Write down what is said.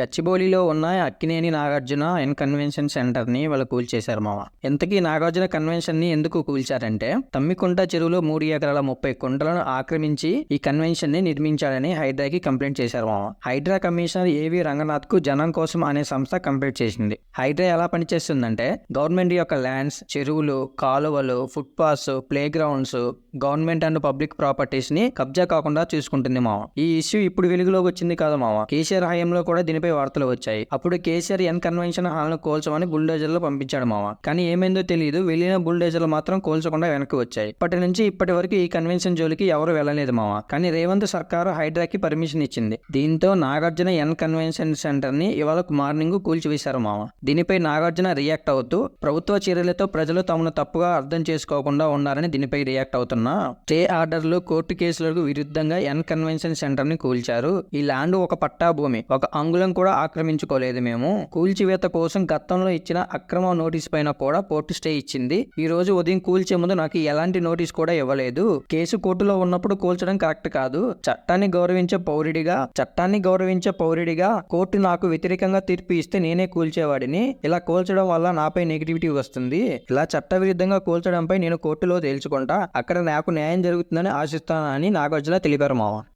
గచ్చిబౌలిలో ఉన్న Akkineni Nagarjuna N convention సెంటర్ని వాళ్ళు కూల్చేశారు మామ. ఇంతకీ నాగార్జున కన్వెన్షన్ని ఎందుకు కూల్చారంటే తమ్మికుంట చెరువులో మూడు ఎకరాల ముప్పై కుంటలను ఆక్రమించి ఈ కన్వెన్షన్ని నిర్మించాలని హైడ్రాకి కంప్లైంట్ చేశారు మామ. హైడ్రా కమిషనర్ ఏవి రంగనాథ్కు జనం కోసం అనే సంస్థ కంప్లైంట్ చేసింది. హైడ్రా ఎలా పనిచేస్తుందంటే గవర్నమెంట్ యొక్క ల్యాండ్స్ చెరువులు కాలువలు footpaths playgrounds government and public ప్రాపర్టీస్ని కబ్జా కాకుండా చూసుకుంటుంది మామ. ఈ ఇష్యూ ఇప్పుడు వెలుగులోకి వచ్చింది కాదు మామ. కేసీఆర్ హయాంలో కూడా దీనిపై వార్తలు వచ్చాయి. అప్పుడు కేసీఆర్ ఎన్ కన్వెన్షన్ హాల్ను కోల్చమని బుల్డోజర్లు పంపించాడు మామ. కానీ ఏమైందో తెలియదు వెళ్ళిన బుల్డోజర్లు మాత్రం కోల్చకుండా వెనక్కి వచ్చాయి. ఇప్పటి నుంచి ఇప్పటి వరకు ఈ కన్వెన్షన్ జోలికి ఎవరు వెళ్ళలేదు మామ. కానీ రేవంత్ సర్కారు హైడ్రాకి పర్మిషన్ ఇచ్చింది. దీంతో నాగార్జున ఎన్ కన్వెన్షన్ సెంటర్ని ఇవాళ మార్నింగ్ కూల్చివేశారు మామ. దీనిపై నాగార్జున రియాక్ట్ అవుతూ ప్రభుత్వ చర్యలతో ప్రజలు తమను తప్పుగా అర్థం చేసుకోకుండా ఉన్నారని దీనిపై రియాక్ట్ అవుతున్నా స్టే ఆర్డర్లు కోర్టు కేసులకు విరుద్ధంగా ఎన్ కన్వెన్షన్ సెంటర్ని కూల్చారు. ఈ ల్యాండ్ ఒక పట్టా భూమి. ఒక అంగుళం కూడా ఆక్రమించుకోలేదు మేము. కూల్చివేత కోసం గతంలో ఇచ్చిన అక్రమ నోటీస్ పైన కూడా కోర్టు స్టే ఇచ్చింది. ఈ రోజు ఉదయం కూల్చే ముందు నాకు ఎలాంటి నోటీస్ కూడా ఇవ్వలేదు. కేసు కోర్టులో ఉన్నప్పుడు కూల్చడం కరెక్ట్ కాదు. చట్టాన్ని గౌరవించే పౌరుడిగా చట్టాన్ని గౌరవించే పౌరుడిగా కోర్టు నాకు వ్యతిరేకంగా తీర్పు ఇస్తే నేనే కూల్చేవాడిని. ఇలా కూల్చడం వల్ల నాపై నెగిటివిటీ వస్తుంది. ఇలా చట్టవిరుద్ధంగా కూల్చడంపై నేను కోర్టులో తేల్చుకుంటా. అక్కడ నాకు న్యాయం జరుగుతుందని ఆశిస్తానని నాగార్జున తెలిపారు మావా.